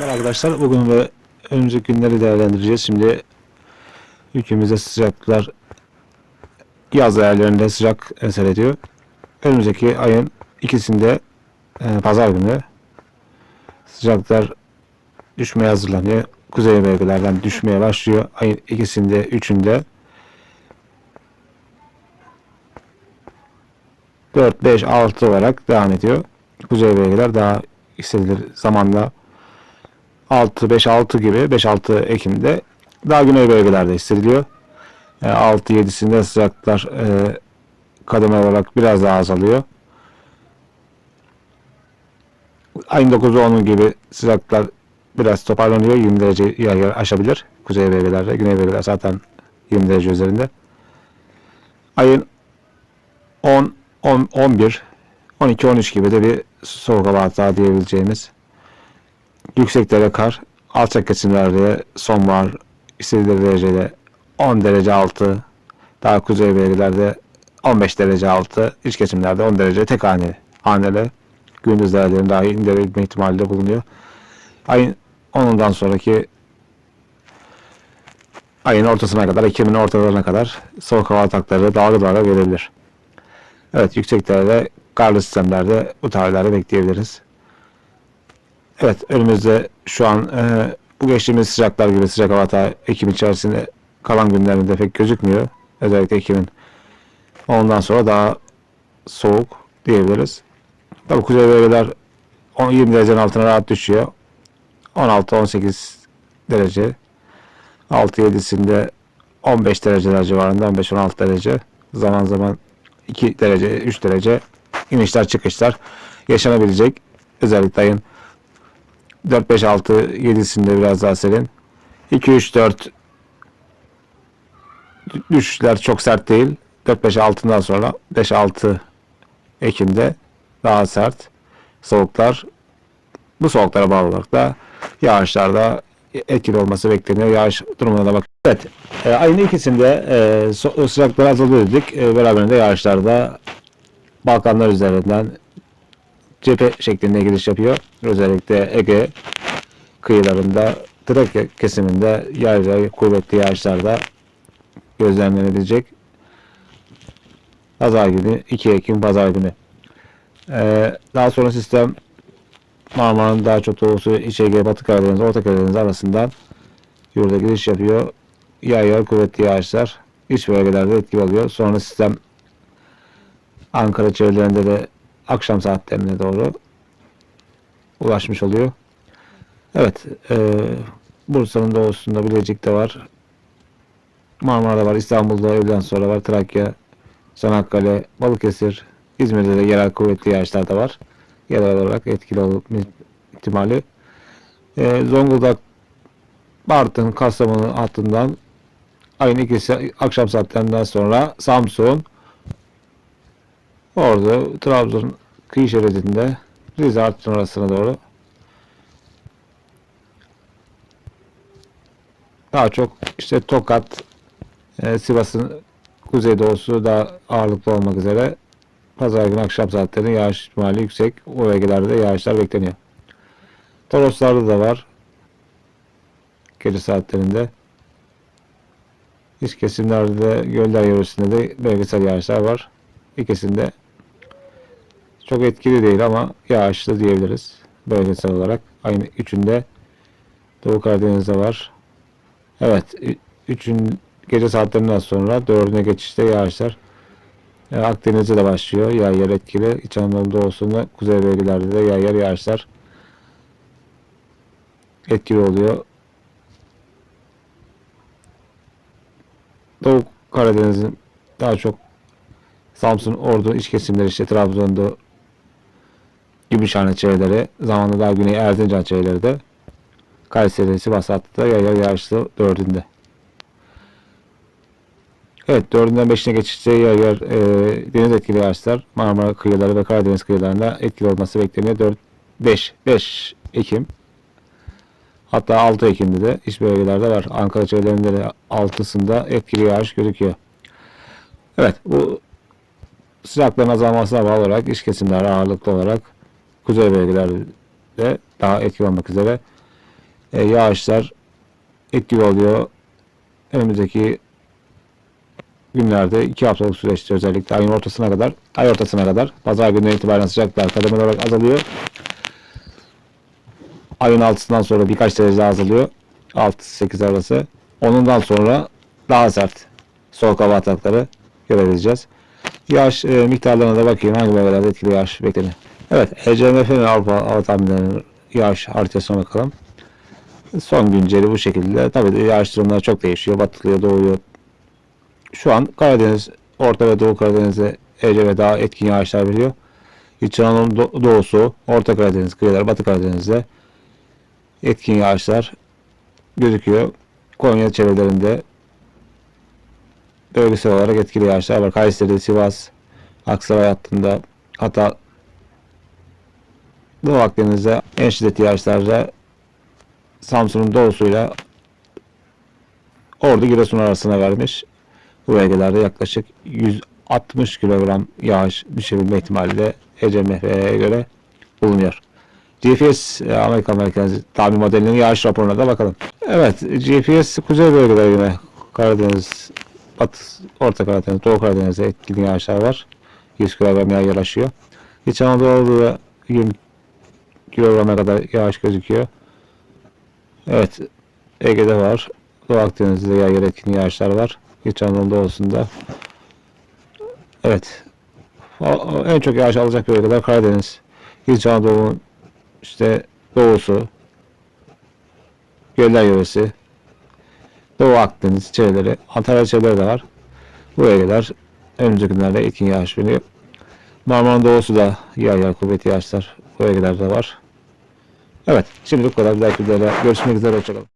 Merhaba arkadaşlar. Bugün ve önümüzdeki günleri değerlendireceğiz. Şimdi ülkemizde sıcaklıklar yaz ayarlarında sıcak eser ediyor. Önümüzdeki ayın ikisinde e, pazar günü sıcaklıklar düşmeye hazırlanıyor. Kuzey bölgelerden düşmeye başlıyor. Ayın ikisinde, üçünde 4, 5, 6 olarak devam ediyor. Kuzey bölgeler daha hissedilir zamanla 6, 5, 6 gibi 5, 6 Ekim'de daha güney bölgelerde hissediliyor. E, 6, 7'sinde sıcaklıklar e, kademe olarak biraz daha azalıyor. Ayın 9'u 10'u gibi sıcaklıklar biraz toparlanıyor. 20 derece yer yer aşabilir. Kuzey bölgelerde. Güney bölgeler zaten 20 derece üzerinde. Ayın 10, 10 11, 12, 13 gibi de bir soğuk hava hatta diyebileceğimiz yükseklere kar, alçak kesimlerde sonbahar istediği derecede 10 derece altı, daha kuzey bölgelerde 15 derece altı, iç kesimlerde 10 derece tek hane, haneli gündüz değerlerin dahi indirebilme ihtimali de bulunuyor. Ayın 10'undan sonraki ayın ortasına kadar, Ekim'in ortalarına kadar soğuk hava atakları dalga dalga gelebilir. Evet, yükseklerde, karlı sistemlerde bu tarihlerde bekleyebiliriz. Evet, önümüzde şu an e, bu geçtiğimiz sıcaklar gibi sıcak hava Ekim içerisinde kalan günlerinde pek gözükmüyor. Özellikle Ekim'in ondan sonra daha soğuk diyebiliriz. Tabii kuzey bölgeler 10 20 derecenin altına rahat düşüyor. 16-18 derece. 6-7'sinde 15 dereceler civarında 15-16 derece. Zaman zaman 2 derece, 3 derece inişler çıkışlar yaşanabilecek. Özellikle ayın 4, 5, 6, 7'sinde biraz daha serin. 2, 3, 4 düşüşler çok sert değil. 4, 5, 6'dan sonra 5, 6 Ekim'de daha sert soğuklar. Bu soğuklara bağlı olarak da yağışlarda etkili olması bekleniyor. Yağış durumuna da bak. Evet. E, ayın ikisinde e, sıcaklıklar azalıyor dedik. E, beraberinde yağışlarda Balkanlar üzerinden cephe şeklinde giriş yapıyor. Özellikle Ege kıyılarında, Trakya kesiminde yayla kuvvetli yağışlarda gözlemlenebilecek. Pazar günü, 2 Ekim Pazar günü. Ee, daha sonra sistem Marmara'nın daha çok doğusu, İç Ege, Batı Karadeniz, Orta Karadeniz arasından yurda giriş yapıyor. Yağıyor kuvvetli yağışlar iç bölgelerde etkili oluyor. Sonra sistem Ankara çevrelerinde de akşam saatlerine doğru ulaşmış oluyor. Evet, e, Bursa'nın doğusunda Bilecik'te var. Marmara'da var, İstanbul'da öğleden sonra var, Trakya, Çanakkale, Balıkesir, İzmir'de de yerel kuvvetli yağışlar da var. Yerel olarak etkili olma ihtimali. E, Zonguldak, Bartın, Kastamonu hattından ayın ikisi akşam saatlerinden sonra Samsun, Ordu, Trabzon kıyı şeridinde Rize Artvin arasına doğru daha çok işte Tokat, e, Sivas'ın kuzeydoğusu daha ağırlıklı olmak üzere pazar günü akşam saatlerinde yağış ihtimali yüksek. O bölgelerde de yağışlar bekleniyor. Toroslarda da var. Gece saatlerinde. İç kesimlerde de göller yöresinde de bölgesel yağışlar var. İkisinde çok etkili değil ama yağışlı diyebiliriz. Bölgesel olarak. Aynı üçünde Doğu Karadeniz'de var. Evet. Üçün gece saatlerinden sonra dördüne geçişte yağışlar e, Akdeniz'de de başlıyor. Yağ yer etkili. İç Anadolu doğusunda kuzey bölgelerde de yağ yer yağışlar etkili oluyor. Doğu Karadeniz'in daha çok Samsun, Ordu iç kesimleri işte Trabzon'da Gümüşhane çevreleri, zamanla daha güney Erzincan çevreleri de Kayseri, Sivas hattında yağ yer yağışlı dördünde. Evet dördünden beşine geçişte yer yer e, deniz etkili yağışlar Marmara kıyıları ve Karadeniz kıyılarında etkili olması bekleniyor. 4, 5, 5 Ekim hatta 6 Ekim'de de iç bölgelerde var. Ankara çevrelerinde de 6'sında etkili yağış gözüküyor. Evet bu sıcaklığın azalmasına bağlı olarak iç kesimler ağırlıklı olarak kuzey bölgelerde daha etkili olmak üzere e, yağışlar etkili oluyor. Önümüzdeki günlerde iki haftalık süreçte özellikle ayın ortasına kadar ay ortasına kadar pazar gününe itibaren sıcaklıklar kademeli olarak azalıyor. Ayın altısından sonra birkaç derece daha azalıyor. 6-8 arası. Onundan sonra daha sert soğuk hava atakları görebileceğiz. Yağış e, miktarlarına da bakayım hangi bölgelerde etkili yağış bekleniyor. Evet, ECMF'nin Avrupa Hava yağış haritasına bakalım. Son günceli bu şekilde. Tabii yağış durumları çok değişiyor. Batılıyor, doğuyor. Şu an Karadeniz, Orta ve Doğu Karadeniz'de ECM daha etkin yağışlar veriyor. İç Anadolu do- doğusu, Orta Karadeniz, kıyılar, Batı Karadeniz'de etkin yağışlar gözüküyor. Konya çevrelerinde bölgesel olarak etkili yağışlar var. Kayseri, Sivas, Aksaray hattında hatta Doğu Akdeniz'de en şiddetli yağışlarda Samsun'un doğusuyla Ordu Giresun arasına vermiş. Bu bölgelerde yaklaşık 160 kilogram yağış düşebilme ihtimali de ECMF'ye göre bulunuyor. GPS e, Amerika Merkezi tahmin modelinin yağış raporuna da bakalım. Evet GPS kuzey bölgeleri yine Karadeniz, Batı, Orta Karadeniz, Doğu Karadeniz'de etkili yağışlar var. 100 kilogram yağ ulaşıyor. İç Anadolu'da 20 kilograma kadar yağış gözüküyor. Evet Ege'de var. Doğu Akdeniz'de yer etkin yağışlar var. İç Anadolu doğusunda. Evet. O- o- En çok yağış alacak bölgeler Karadeniz. İç Anadolu'nun işte doğusu, göller yöresi, Doğu Akdeniz çevreleri, Antalya çevreleri de var. Bu bölgeler önümüzdeki günlerde etkin yağış veriyor. Marmara'nın doğusu da yer yer kuvvetli yağışlar bu bölgelerde var. Evet, şimdi bu kadar. Bir dahaki görüşmek üzere. Hoşçakalın.